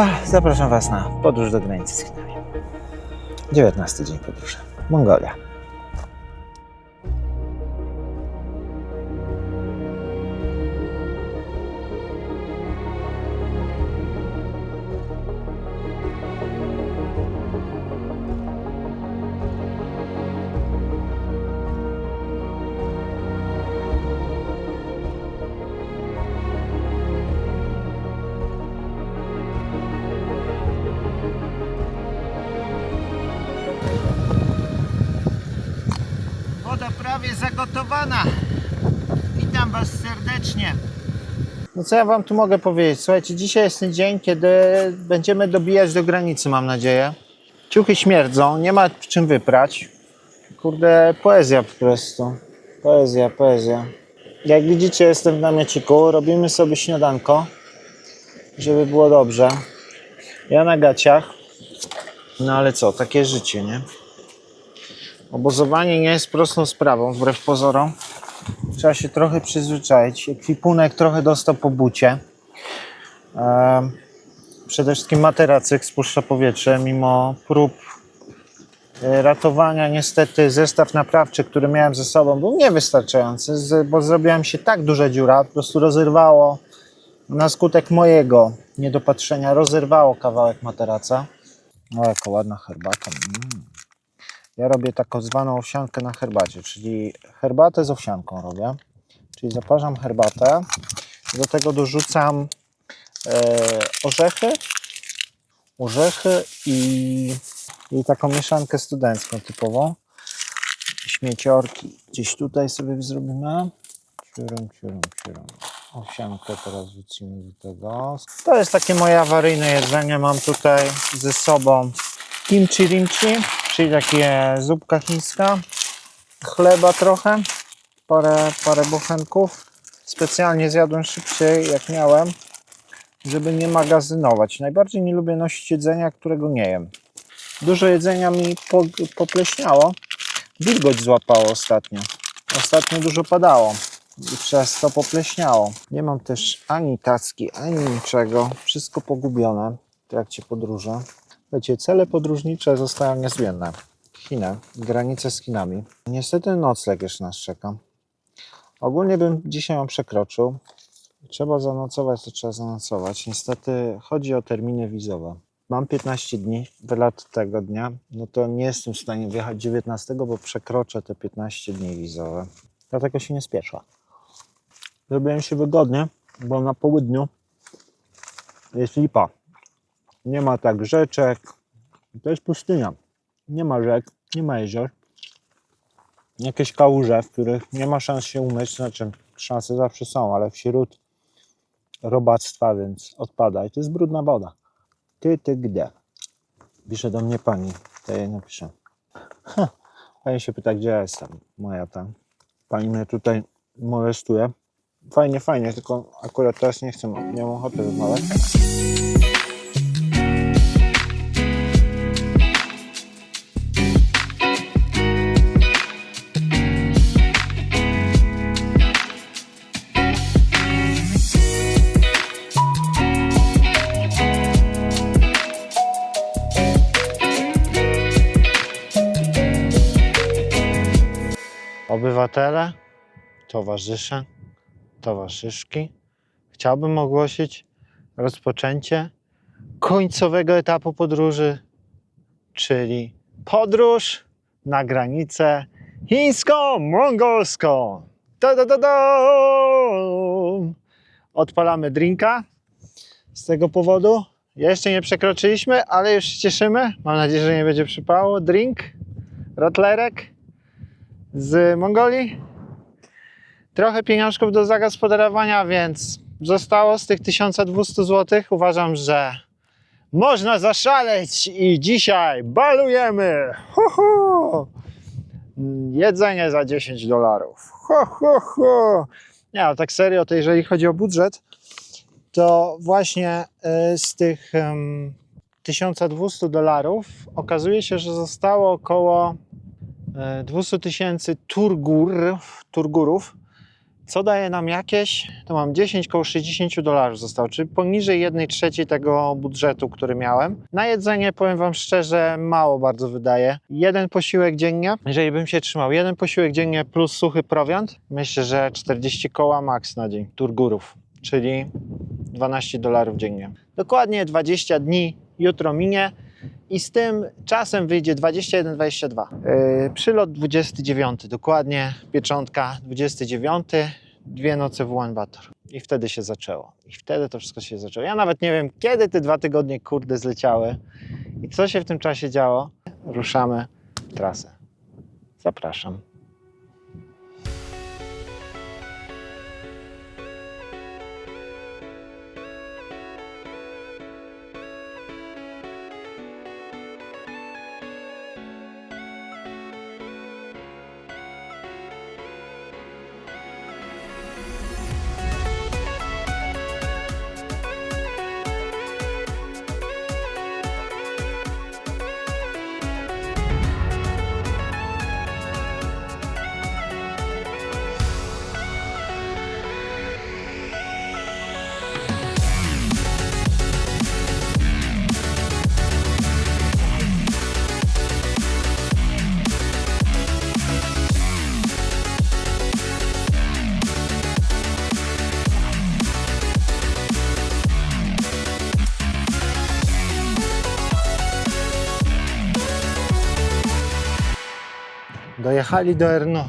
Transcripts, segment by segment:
Ach, zapraszam Was na podróż do granicy z Chinami. 19 dzień podróży. Mongolia. Co ja Wam tu mogę powiedzieć? Słuchajcie, dzisiaj jest ten dzień, kiedy będziemy dobijać do granicy, mam nadzieję. Ciuchy śmierdzą, nie ma czym wyprać. Kurde, poezja po prostu. Poezja, poezja. Jak widzicie, jestem w namieciku. Robimy sobie śniadanko, żeby było dobrze. Ja na gaciach. No ale co, takie życie, nie? Obozowanie nie jest prostą sprawą, wbrew pozorom. Trzeba się trochę przyzwyczaić. Ekwipunek trochę dostał po bucie. Przede wszystkim materacyk spuszcza powietrze, mimo prób e, ratowania. Niestety zestaw naprawczy, który miałem ze sobą, był niewystarczający, bo zrobiła mi się tak duża dziura, po prostu rozerwało na skutek mojego niedopatrzenia, rozerwało kawałek materaca. O, jaka ładna herbata. Mm. Ja robię taką zwaną owsiankę na herbacie, czyli herbatę z owsianką robię. Czyli zaparzam herbatę, do tego dorzucam e, orzechy, orzechy i, i taką mieszankę studencką typową. Śmieciorki gdzieś tutaj sobie zrobimy. Ciurum, ciurum, ciurum. Owsiankę teraz wrzucimy do tego. To jest takie moje awaryjne jedzenie. Mam tutaj ze sobą kimchi rimchi, czyli takie zupka chińska, chleba trochę, parę, parę bochenków. Specjalnie zjadłem szybciej jak miałem, żeby nie magazynować. Najbardziej nie lubię nosić jedzenia, którego nie jem. Dużo jedzenia mi po, popleśniało. Wilgoć złapało ostatnio. Ostatnio dużo padało i przez to popleśniało. Nie mam też ani tacki, ani niczego. Wszystko pogubione w trakcie podróży. Wiecie, cele podróżnicze zostają niezmienne. Chiny, granice z Chinami. Niestety nocleg jeszcze nas czeka. Ogólnie bym dzisiaj ją przekroczył. Trzeba zanocować, to trzeba zanocować. Niestety chodzi o terminy wizowe. Mam 15 dni, wylat tego dnia, no to nie jestem w stanie wjechać 19, bo przekroczę te 15 dni wizowe. Dlatego się nie spieszę. Zrobiłem się wygodnie, bo na południu jest lipa. Nie ma tak rzeczek. To jest pustynia. Nie ma rzek, nie ma jezior. Jakieś kałuże, w których nie ma szans się umyć. Znaczy, szanse zawsze są, ale wśród robactwa, więc odpada. I to jest brudna woda. Ty, ty gdzie? Pisze do mnie pani. To jej napiszę. Ha. Pani się pyta, gdzie ja jestem. Moja ta. Pani mnie tutaj molestuje. Fajnie, fajnie, tylko akurat teraz nie chcę, nie mam ochoty rozmawiać. Obywatele, towarzysze, towarzyszki, chciałbym ogłosić rozpoczęcie końcowego etapu podróży, czyli podróż na granicę chińsko-mongolską. Da, da, da, da. Odpalamy drinka z tego powodu. Jeszcze nie przekroczyliśmy, ale już się cieszymy. Mam nadzieję, że nie będzie przypało. Drink, rotlerek z Mongolii. Trochę pieniążków do zagospodarowania, więc zostało z tych 1200 zł. Uważam, że można zaszaleć i dzisiaj balujemy. Ho, ho. Jedzenie za 10 dolarów. Ho, ho, ho. Nie, ale tak serio, to jeżeli chodzi o budżet, to właśnie y, z tych em, 1200 dolarów okazuje się, że zostało około 200 tysięcy turgur, turgurów, Co daje nam jakieś? To mam 10 koło 60 dolarów zostało, czyli poniżej 1 trzeciej tego budżetu, który miałem. Na jedzenie powiem Wam szczerze, mało bardzo wydaje. Jeden posiłek dziennie, jeżeli bym się trzymał, jeden posiłek dziennie plus suchy prowiant, myślę, że 40 koła max na dzień turgurów, czyli 12 dolarów dziennie. Dokładnie 20 dni jutro minie i z tym czasem wyjdzie 21-22. Yy, przylot 29, dokładnie pieczątka 29, dwie noce w Ulaanbaatar. I wtedy się zaczęło. I wtedy to wszystko się zaczęło. Ja nawet nie wiem, kiedy te dwa tygodnie kurde zleciały i co się w tym czasie działo. Ruszamy trasę. Zapraszam. Dojechali do Erno,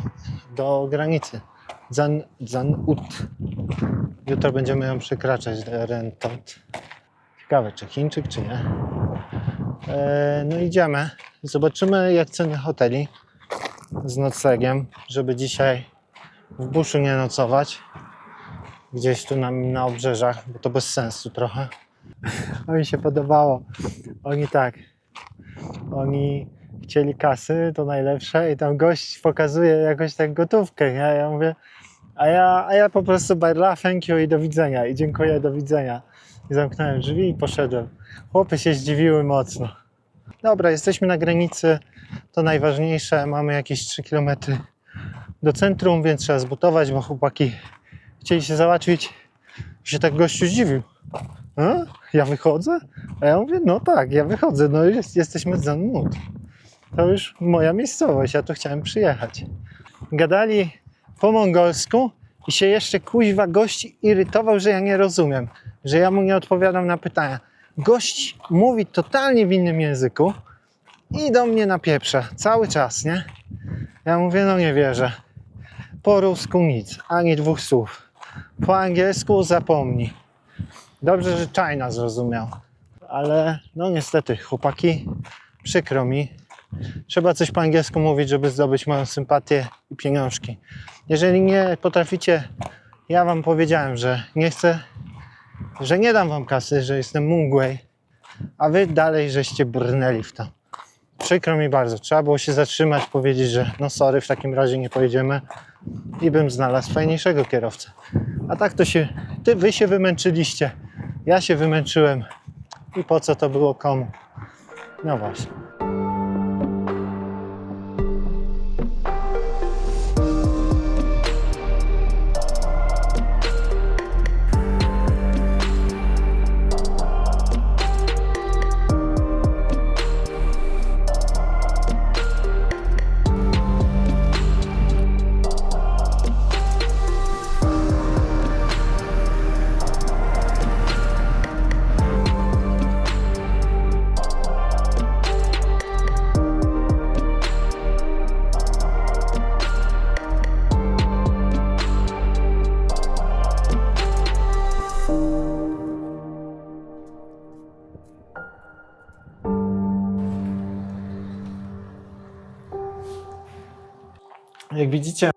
do granicy. Zan, Zanut. Jutro będziemy ją przekraczać do Rentot. Ciekawe, czy Chińczyk, czy nie. E, no idziemy. Zobaczymy, jak ceny hoteli z noclegiem, żeby dzisiaj w buszu nie nocować. Gdzieś tu na, na obrzeżach, bo to bez sensu trochę. A mi się podobało. Oni tak. Oni chcieli kasy, to najlepsze i tam gość pokazuje jakoś tak gotówkę, nie? Ja mówię, a ja, a ja po prostu barla, thank you i do widzenia i dziękuję, do widzenia. I zamknąłem drzwi i poszedłem. Chłopy się zdziwiły mocno. Dobra, jesteśmy na granicy, to najważniejsze, mamy jakieś 3 km do centrum, więc trzeba zbutować, bo chłopaki chcieli się załatwić. Się tak gościu zdziwił. A? Ja wychodzę? A ja mówię, no tak, ja wychodzę, no jest, jesteśmy z Zanmut to już moja miejscowość, ja tu chciałem przyjechać. Gadali po mongolsku i się jeszcze kuźwa gość irytował, że ja nie rozumiem, że ja mu nie odpowiadam na pytania. Gość mówi totalnie w innym języku i do mnie napieprza cały czas, nie? Ja mówię, no nie wierzę. Po rusku nic, ani dwóch słów. Po angielsku zapomnij. Dobrze, że China zrozumiał. Ale no niestety, chłopaki, przykro mi, trzeba coś po angielsku mówić, żeby zdobyć moją sympatię i pieniążki. Jeżeli nie potraficie, ja wam powiedziałem, że nie chcę, że nie dam wam kasy, że jestem Mungway, a wy dalej żeście brnęli w to. Przykro mi bardzo, trzeba było się zatrzymać, powiedzieć, że no sorry, w takim razie nie pojedziemy i bym znalazł fajniejszego kierowcę. A tak to się, ty, wy się wymęczyliście, ja się wymęczyłem i po co to było komu? No właśnie. Jak widzicie,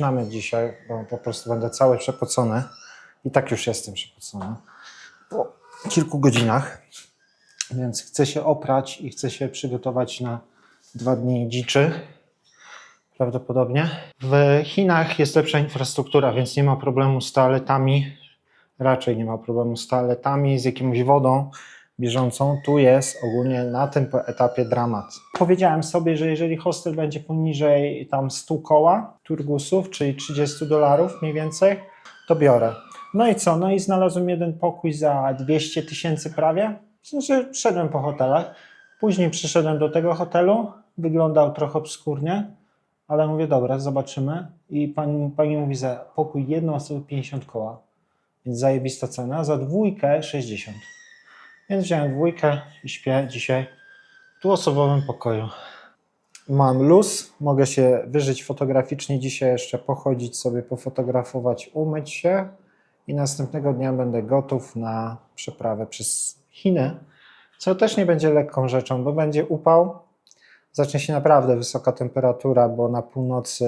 namiot dzisiaj, bo po prostu będę cały przepocony. I tak już jestem przepocony. Po kilku godzinach. Więc chcę się oprać i chcę się przygotować na dwa dni dziczy. Prawdopodobnie. W Chinach jest lepsza infrastruktura, więc nie ma problemu z toaletami. Raczej nie ma problemu z toaletami, z jakąś wodą. Bieżącą, tu jest ogólnie na tym etapie dramat. Powiedziałem sobie, że jeżeli hostel będzie poniżej tam 100 koła turgusów, czyli 30 dolarów mniej więcej, to biorę. No i co? No i znalazłem jeden pokój za 200 tysięcy prawie. W sensie szedłem po hotelach. Później przyszedłem do tego hotelu. Wyglądał trochę obskurnie, ale mówię, dobra, zobaczymy. I pani, pani mówi, za pokój jedną osobę 50 koła. Więc zajebista cena. Za dwójkę 60. Więc wziąłem dwójkę i śpię dzisiaj w dwuosobowym pokoju. Mam luz, mogę się wyżyć fotograficznie dzisiaj jeszcze, pochodzić sobie, pofotografować, umyć się i następnego dnia będę gotów na przeprawę przez Chiny, co też nie będzie lekką rzeczą, bo będzie upał, zacznie się naprawdę wysoka temperatura, bo na północy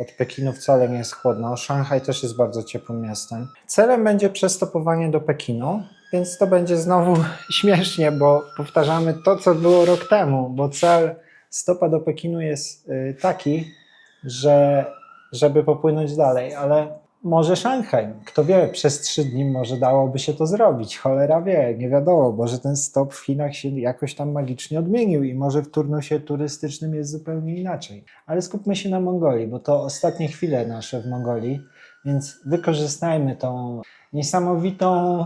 od Pekinu wcale nie jest chłodno. Szanghaj też jest bardzo ciepłym miastem. Celem będzie przestopowanie do Pekinu, więc to będzie znowu śmiesznie, bo powtarzamy to, co było rok temu, bo cel stopa do Pekinu jest y, taki, że żeby popłynąć dalej, ale może Szanghaj, kto wie, przez trzy dni może dałoby się to zrobić, cholera wie, nie wiadomo, może ten stop w Chinach się jakoś tam magicznie odmienił i może w turnusie turystycznym jest zupełnie inaczej. Ale skupmy się na Mongolii, bo to ostatnie chwile nasze w Mongolii, więc wykorzystajmy tą niesamowitą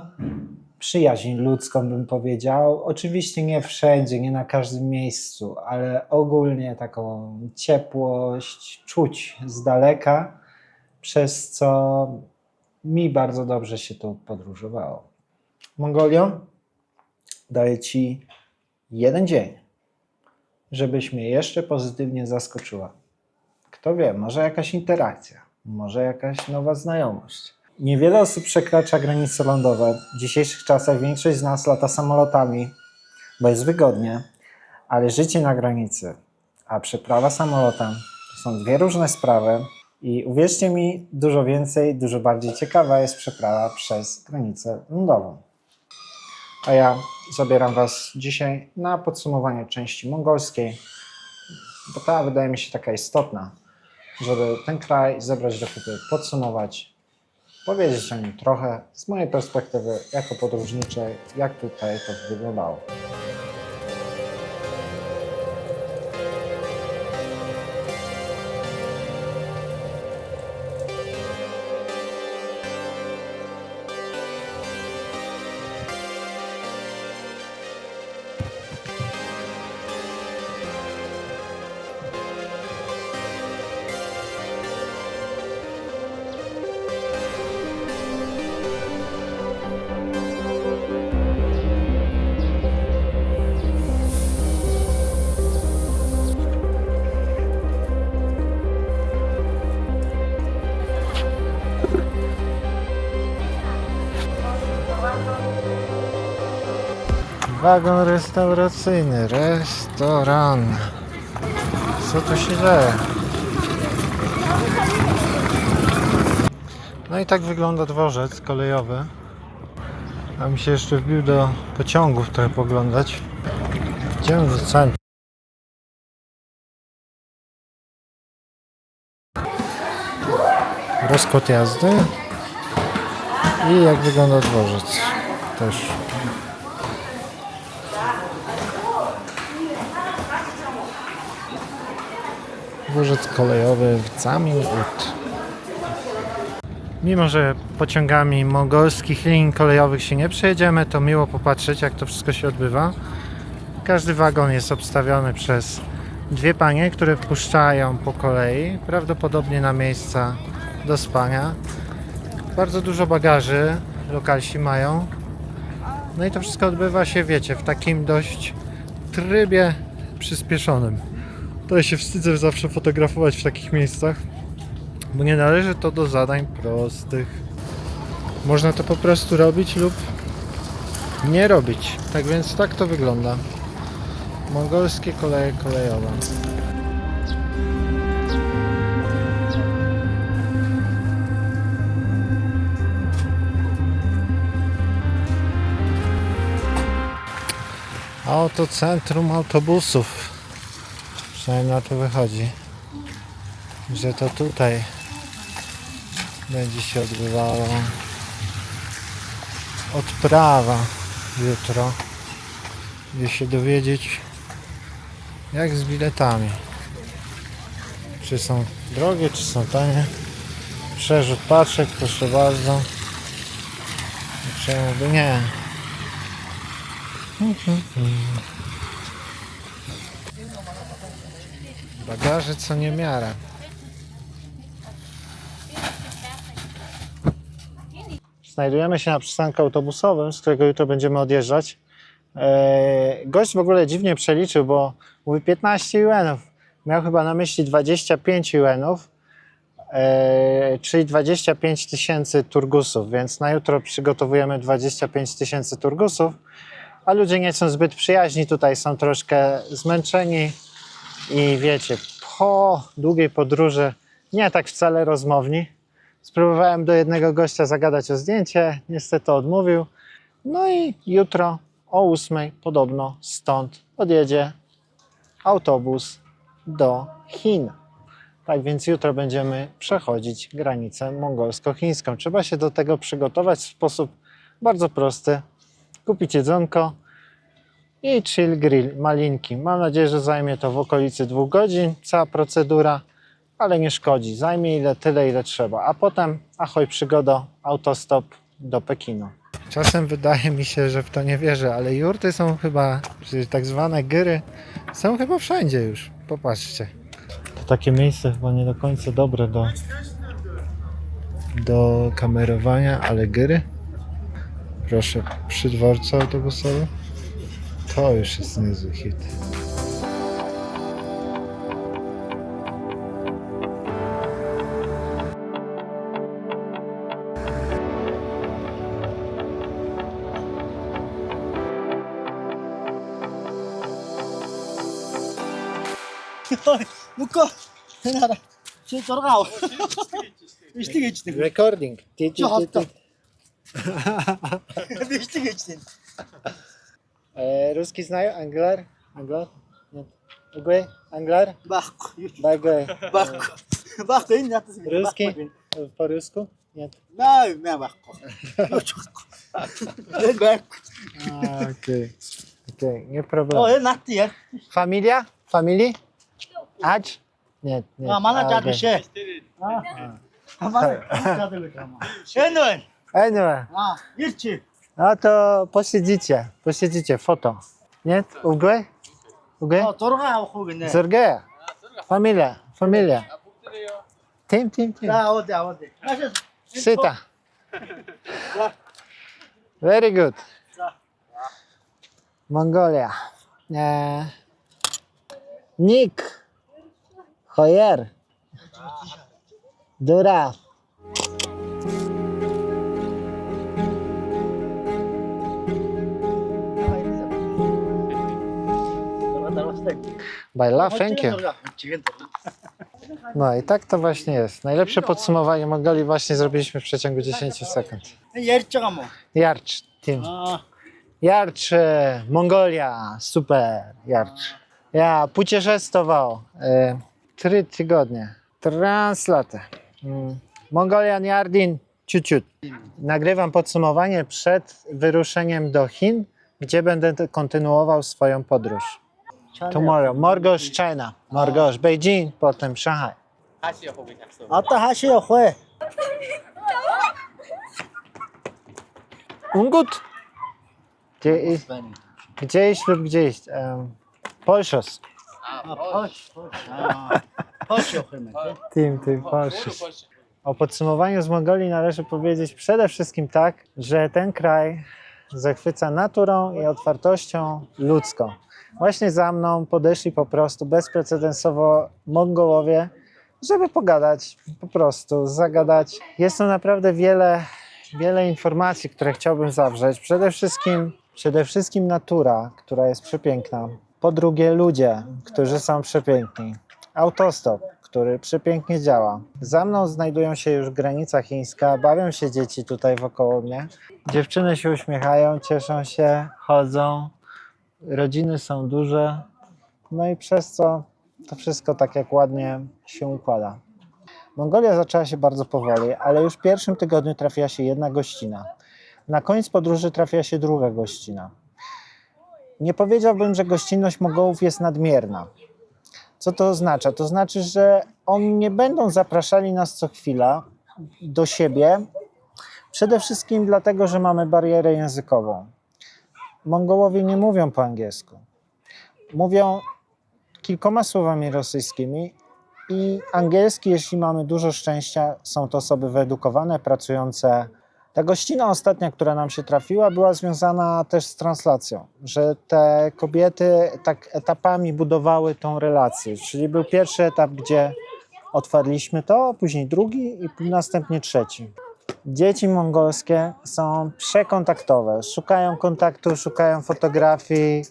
przyjaźń ludzką, bym powiedział. Oczywiście nie wszędzie, nie na każdym miejscu, ale ogólnie taką ciepłość czuć z daleka, przez co mi bardzo dobrze się tu podróżowało. Mongolio, daję Ci jeden dzień, żebyś mnie jeszcze pozytywnie zaskoczyła. Kto wie, może jakaś interakcja, może jakaś nowa znajomość. Niewiele osób przekracza granice lądowe. W dzisiejszych czasach większość z nas lata samolotami, bo jest wygodnie, ale życie na granicy, a przeprawa samolotem to są dwie różne sprawy. I uwierzcie mi, dużo więcej, dużo bardziej ciekawa jest przeprawa przez granicę lądową. A ja zabieram Was dzisiaj na podsumowanie części mongolskiej, bo ta wydaje mi się taka istotna, żeby ten kraj zebrać do kupy, podsumować, powiedzieć o nim trochę z mojej perspektywy jako podróżniczej, jak tutaj to wyglądało. Wagon restauracyjny, restaurant. Co tu się dzieje? No i tak wygląda dworzec kolejowy. A mi się jeszcze wbił do pociągów trochę poglądać. Idziemy do centrum. Rozkład jazdy. I jak wygląda dworzec. Też Dworzec kolejowy w Zamiut. Mimo, że pociągami mongolskich linii kolejowych się nie przejedziemy, to miło popatrzeć, jak to wszystko się odbywa. Każdy wagon jest obstawiony przez dwie panie, które wpuszczają po kolei, prawdopodobnie na miejsca do spania. Bardzo dużo bagaży lokalsi mają. No i to wszystko odbywa się, wiecie, w takim dość trybie przyspieszonym. Ja się wstydzę zawsze fotografować w takich miejscach, bo nie należy to do zadań prostych. Można to po prostu robić lub nie robić. Tak więc tak to wygląda. Mongolskie koleje kolejowe. A oto centrum autobusów. Przynajmniej na to wychodzi, że to tutaj będzie się odbywało odprawa jutro. gdzie się dowiedzieć, jak z biletami. Czy są drogie, czy są tanie. Przerzut paczek, proszę bardzo. Czemu by nie? Bagaże co nie miara. Znajdujemy się na przystanku autobusowym, z którego jutro będziemy odjeżdżać. Eee, gość w ogóle dziwnie przeliczył, bo mówi 15 juanów. Miał chyba na myśli 25 juanów, eee, czyli 25 tysięcy turgusów, więc na jutro przygotowujemy 25 tysięcy turgusów, a ludzie nie są zbyt przyjaźni, tutaj są troszkę zmęczeni i wiecie, po długiej podróży nie tak wcale rozmowni. Spróbowałem do jednego gościa zagadać o zdjęcie, niestety odmówił. No i jutro o 8 podobno stąd odjedzie autobus do Chin. Tak więc jutro będziemy przechodzić granicę mongolsko-chińską. Trzeba się do tego przygotować w sposób bardzo prosty. Kupić jedzonko i chill grill malinki. Mam nadzieję, że zajmie to w okolicy dwóch godzin. Cała procedura ale nie szkodzi. Zajmie ile tyle, ile trzeba. A potem, ahoj przygodo, autostop do Pekinu. Czasem wydaje mi się, że w to nie wierzę, ale jurty są chyba, czy tak zwane gyry, są chyba wszędzie już. Popatrzcie. To takie miejsce chyba nie do końca dobre do, do kamerowania, ale gyry. Proszę, przy dworcu autobusowym. Та уушсан зүхэд. Мөкө. Тэнара. Чи 6 ав. Бичлэг хийждэг. Recording. Дижитал. Бичлэг хийждэг. Eh, e, rusky znają? Angler? Angler? Nie. Ugly? Angler? Bachko. Bagły. Bachko. Eh. Bachko inny na to zmieni. Ruski? Eh, po rusku? Nie. No, nie bachko. No, nie bachko. Ah, okej. Okej, nie problem. O, na ty, jak? Familia? Familii? Acz? Nie, nie. A, mana czadu się. A, mana czadu się. Enwen. Enwen. A, irci. No to posiedzicie, posiedzicie, foto. Nie? Ugoj? Ugoj? No, Turga ಹೋಗಿದ್ದೆ. Sergej. Familia, familia. Tym, tym, tym. Da, ode, ode. Znaczy, Syta. Very good. Mongolia. E... Nick. Hoyer. Dura. By laughingiem. No i tak to właśnie jest. Najlepsze podsumowanie Mongolii właśnie zrobiliśmy w przeciągu 10 sekund. Jarcz, Tim. Jarcz, Mongolia, super, Jarcz. Ja путешествовал e, trzy tygodnie. Translate. Mm. Mongolian Jardin, ciut Nagrywam podsumowanie przed wyruszeniem do Chin, gdzie będę kontynuował swoją podróż. Tomorrow. Morgo China. Morgo z Beijing, potem Szanghaj. A to Hashio Hue. Ungut? Gdzie iść? Gdzie iść lub gdzie iść? Um, Polszos. A, Polsz. Polsz. Tym, tym, Polszos. O podsumowaniu z Mongolii należy powiedzieć przede wszystkim tak, że ten kraj zachwyca naturą i otwartością ludzką. Właśnie za mną podeszli po prostu bezprecedensowo Mongolowie, żeby pogadać, po prostu zagadać. Jest tu naprawdę wiele, wiele informacji, które chciałbym zawrzeć. Przede wszystkim, przede wszystkim natura, która jest przepiękna. Po drugie ludzie, którzy są przepiękni. Autostop, który przepięknie działa. Za mną znajdują się już granica chińska, bawią się dzieci tutaj wokoło mnie. Dziewczyny się uśmiechają, cieszą się, chodzą. Rodziny są duże. No i przez co to wszystko tak jak ładnie się układa. Mongolia zaczęła się bardzo powoli, ale już w pierwszym tygodniu trafiła się jedna gościna. Na koniec podróży trafiła się druga gościna. nie powiedziałbym, że gościnność Mongołów jest nadmierna. Co to oznacza? To znaczy, że oni nie będą zapraszali nas co chwila do siebie, przede wszystkim dlatego, że mamy barierę językową. Mongołowie nie mówią po angielsku. Mówią kilkoma słowami rosyjskimi i angielski, jeśli mamy dużo szczęścia, są to osoby wyedukowane, pracujące. Ta gościna ostatnia, która nam się trafiła, była związana też z translacją, że te kobiety tak etapami budowały tą relację. Czyli był pierwszy etap, gdzie otwarliśmy to, później drugi i następnie trzeci. Dzieci mongolskie są przekontaktowe, szukają kontaktu, szukają fotografii,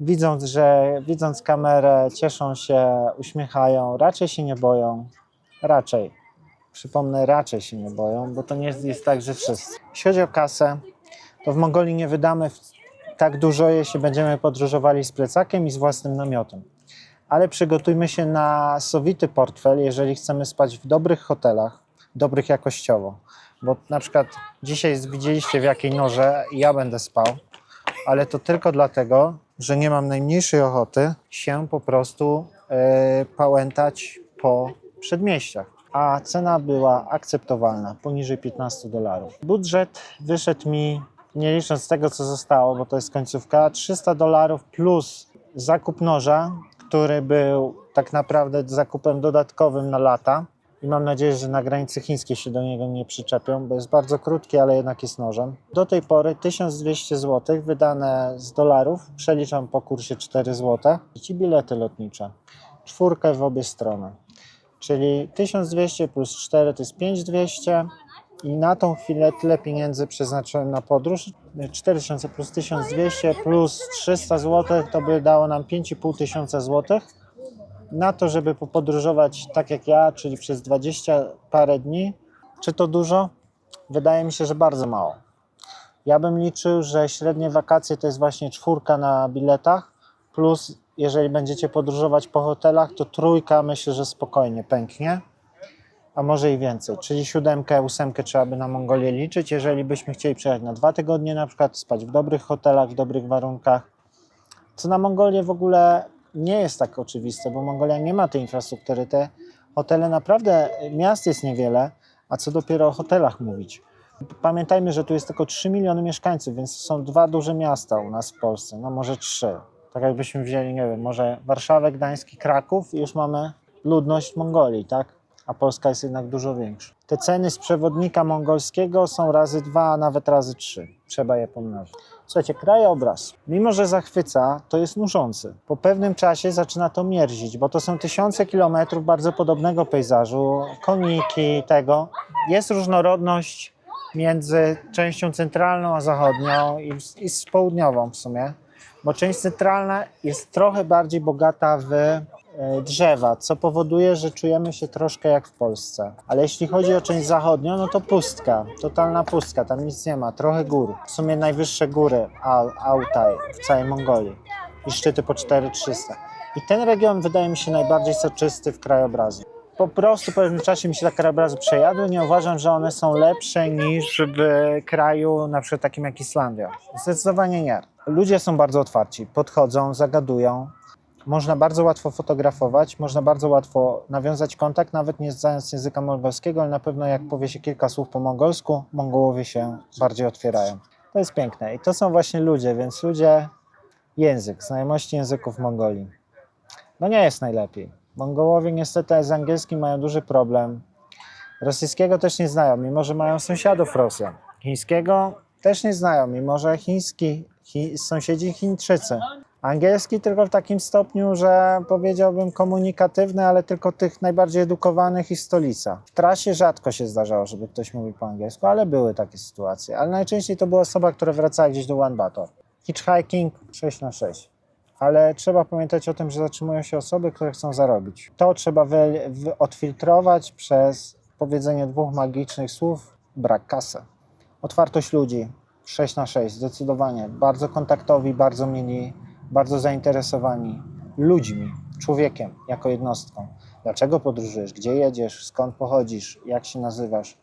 widząc, że widząc kamerę, cieszą się, uśmiechają, raczej się nie boją. Raczej. Przypomnę, raczej się nie boją, bo to nie jest tak, że wszyscy. Jeśli chodzi o kasę, to w Mongolii nie wydamy tak dużo, jeśli będziemy podróżowali z plecakiem i z własnym namiotem. Ale przygotujmy się na sowity portfel, jeżeli chcemy spać w dobrych hotelach, dobrych jakościowo. Bo na przykład dzisiaj widzieliście w jakiej norze ja będę spał, ale to tylko dlatego, że nie mam najmniejszej ochoty się po prostu e, pałętać po przedmieściach. A cena była akceptowalna, poniżej 15 dolarów. Budżet wyszedł mi, nie licząc tego, co zostało, bo to jest końcówka, 300 dolarów plus zakup noża, który był tak naprawdę zakupem dodatkowym na lata. I mam nadzieję, że na granicy chińskiej się do niego nie przyczepią, bo jest bardzo krótki, ale jednak jest nożem. Do tej pory 1200 zł wydane z dolarów, przeliczam po kursie 4 zł. Ci bilety lotnicze. Czwórkę w obie strony. Czyli 1200 plus 4 to jest 5200 i na tą chwilę tyle pieniędzy przeznaczyłem na podróż. 4000 plus 1200 plus 300 zł to by dało nam 5500 tysiąca złotych na to, żeby popodróżować tak jak ja, czyli przez 20 parę dni. Czy to dużo? Wydaje mi się, że bardzo mało. Ja bym liczył, że średnie wakacje to jest właśnie czwórka na biletach, plus jeżeli będziecie podróżować po hotelach, to trójka myślę, że spokojnie pęknie, a może i więcej. Czyli siódemkę, ósemkę trzeba by na Mongolię liczyć. Jeżeli byśmy chcieli przyjechać na dwa tygodnie na przykład, spać w dobrych hotelach, w dobrych warunkach, co na Mongolię w ogóle nie jest tak oczywiste, bo Mongolia nie ma tej infrastruktury. Te hotele naprawdę, miast jest niewiele, a co dopiero o hotelach mówić. Pamiętajmy, że tu jest tylko 3 miliony mieszkańców, więc są dwa duże miasta u nas w Polsce, no może trzy. Tak jakbyśmy wzięli, nie wiem, może Warszawę, Gdańsk Kraków i już mamy ludność Mongolii, tak? A Polska jest jednak dużo większa. Te ceny z przewodnika mongolskiego są razy dwa, a nawet razy trzy. Trzeba je pomnożyć. Słuchajcie, krajobraz, mimo że zachwyca, to jest nużący. Po pewnym czasie zaczyna to mierzić, bo to są tysiące kilometrów bardzo podobnego pejzażu, koniki, tego. Jest różnorodność między częścią centralną a zachodnią i, i z południową w sumie, bo część centralna jest trochę bardziej bogata w drzewa, co powoduje, że czujemy się troszkę jak w Polsce. Ale jeśli chodzi o część zachodnią, no to pustka, totalna pustka, tam nic nie ma, trochę gór. W sumie najwyższe góry Al, Altaj w całej Mongolii i szczyty po 4300. I ten region wydaje mi się najbardziej soczysty w krajobrazie. Po prostu w pewnym czasie mi się te krajobrazy przejadły. Nie uważam, że one są lepsze niż w kraju na przykład takim jak Islandia. Zdecydowanie nie. Ludzie są bardzo otwarci, podchodzą, zagadują. Można bardzo łatwo fotografować, można bardzo łatwo nawiązać kontakt, nawet nie znając języka mongolskiego, ale na pewno jak powie się kilka słów po mongolsku, Mongołowie się bardziej otwierają. To jest piękne i to są właśnie ludzie, więc ludzie, język, znajomości języków Mongolii. No nie jest najlepiej. Mongołowie niestety z angielskim mają duży problem. Rosyjskiego też nie znają, mimo że mają sąsiadów Rosjan. Chińskiego też nie znają, mimo że chiński, chi, sąsiedzi Chińczycy. Angielski tylko w takim stopniu, że powiedziałbym komunikatywny, ale tylko tych najbardziej edukowanych i stolica. W trasie rzadko się zdarzało, żeby ktoś mówił po angielsku, ale były takie sytuacje. Ale najczęściej to była osoba, która wracała gdzieś do Ulaanbaatar. Hitchhiking 6 na 6 ale trzeba pamiętać o tym, że zatrzymują się osoby, które chcą zarobić. To trzeba wy, wy, odfiltrować przez powiedzenie dwóch magicznych słów brak kasy. Otwartość ludzi 6 na 6 zdecydowanie. Bardzo kontaktowi, bardzo mili, bardzo zainteresowani ludźmi, człowiekiem jako jednostką. Dlaczego podróżujesz? Gdzie jedziesz? Skąd pochodzisz? Jak się nazywasz?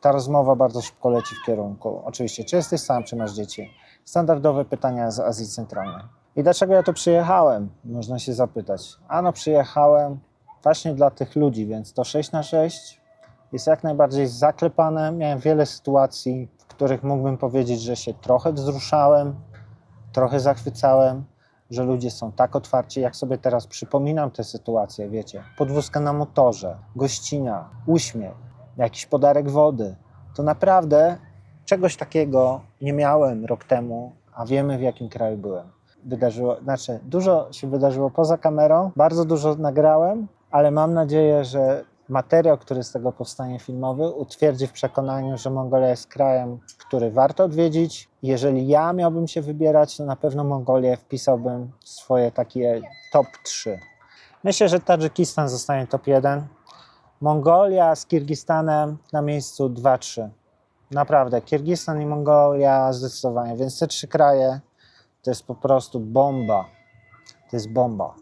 Ta rozmowa bardzo szybko leci w kierunku. Oczywiście, czy jesteś sam, czy masz dzieci? Standardowe pytania z Azji Centralnej. I dlaczego ja tu przyjechałem? Można się zapytać. Ano przyjechałem właśnie dla tych ludzi, więc to 6 na 6 jest jak najbardziej zaklepane. Miałem wiele sytuacji, w których mógłbym powiedzieć, że się trochę wzruszałem, trochę zachwycałem, że ludzie są tak otwarci, jak sobie teraz przypominam te sytuacje, wiecie, podwózka na motorze, gościna, uśmiech, jakiś podarek wody. To naprawdę czegoś takiego nie miałem rok temu, a wiemy w jakim kraju byłem. Wydarzyło, znaczy dużo się wydarzyło poza kamerą, bardzo dużo nagrałem, ale mam nadzieję, że materiał, który z tego powstanie filmowy, utwierdzi w przekonaniu, że Mongolia jest krajem, który warto odwiedzić. Jeżeli ja miałbym się wybierać, to na pewno Mongolię wpisałbym w swoje takie top 3. Myślę, że Tadżykistan zostanie top 1. Mongolia z Kirgistanem na miejscu 2-3. Naprawdę, Kirgistan i Mongolia zdecydowanie, więc te trzy kraje to jest po prostu bomba. To jest bomba.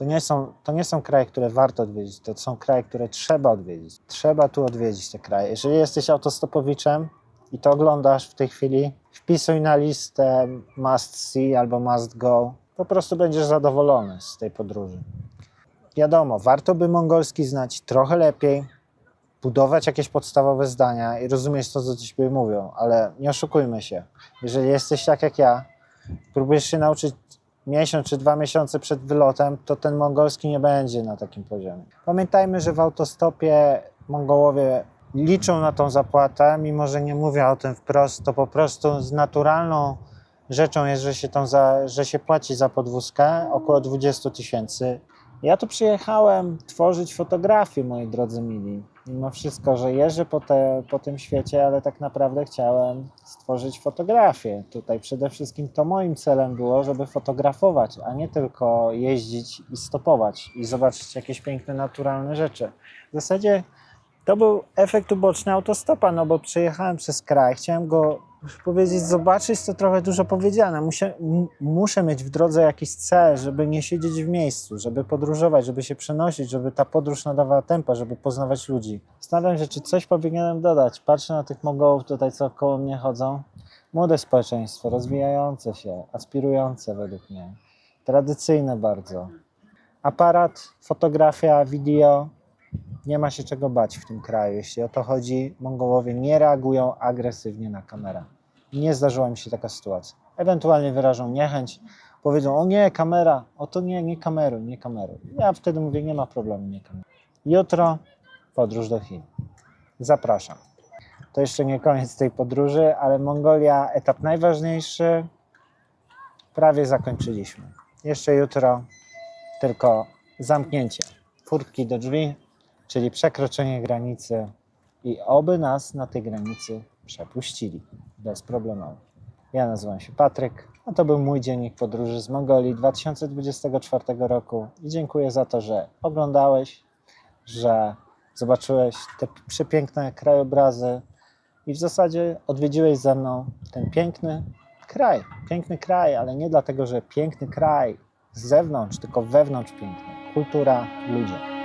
To nie, są, to nie są kraje, które warto odwiedzić, to są kraje, które trzeba odwiedzić. Trzeba tu odwiedzić te kraje. Jeżeli jesteś autostopowiczem i to oglądasz w tej chwili, wpisuj na listę must see albo must go. Po prostu będziesz zadowolony z tej podróży. Wiadomo, warto by mongolski znać trochę lepiej, budować jakieś podstawowe zdania i rozumieć to, co ci sobie mówią, ale nie oszukujmy się. Jeżeli jesteś tak jak ja, próbujesz się nauczyć miesiąc czy dwa miesiące przed wylotem, to ten mongolski nie będzie na takim poziomie. Pamiętajmy, że w autostopie Mongołowie liczą na tą zapłatę, mimo że nie mówią o tym wprost, to po prostu z naturalną rzeczą jest, że się, tą za, że się płaci za podwózkę około 20 tysięcy. Ja tu przyjechałem tworzyć fotografię, moi drodzy mili. Mimo wszystko, że jeżdżę po, te, po tym świecie, ale tak naprawdę chciałem stworzyć fotografię. Tutaj przede wszystkim to moim celem było, żeby fotografować, a nie tylko jeździć i stopować i zobaczyć jakieś piękne, naturalne rzeczy. W zasadzie to był efekt uboczny autostopa, no bo przejechałem przez kraj, chciałem go powiedzieć, zobaczyć, to trochę dużo powiedziane. Muszę, muszę mieć w drodze jakiś cel, żeby nie siedzieć w miejscu, żeby podróżować, żeby się przenosić, żeby ta podróż nadawała tempa, żeby poznawać ludzi. Zastanawiam się, czy coś powinienem dodać. Patrzę na tych mogołów tutaj, co koło mnie chodzą. Młode społeczeństwo, rozwijające się, aspirujące według mnie. Tradycyjne bardzo. Aparat, fotografia, wideo, nie ma się czego bać w tym kraju. Jeśli o to chodzi, Mongołowie nie reagują agresywnie na kamerę. Nie zdarzyła mi się taka sytuacja. Ewentualnie wyrażą niechęć, powiedzą: O nie, kamera, o to nie, nie kameru, nie kameru. Ja wtedy mówię: Nie ma problemu, nie kameru. Jutro podróż do Chin. Zapraszam. To jeszcze nie koniec tej podróży, ale Mongolia, etap najważniejszy, prawie zakończyliśmy. Jeszcze jutro tylko zamknięcie furtki do drzwi, czyli przekroczenie granicy i oby nas na tej granicy przepuścili bez problemu. Ja nazywam się Patryk, a to był mój dziennik podróży z Mongolii 2024 roku i dziękuję za to, że oglądałeś, że zobaczyłeś te przepiękne krajobrazy i w zasadzie odwiedziłeś ze mną ten piękny kraj. Piękny kraj, ale nie dlatego, że piękny kraj z zewnątrz, tylko wewnątrz piękny. Kultura, ludzie.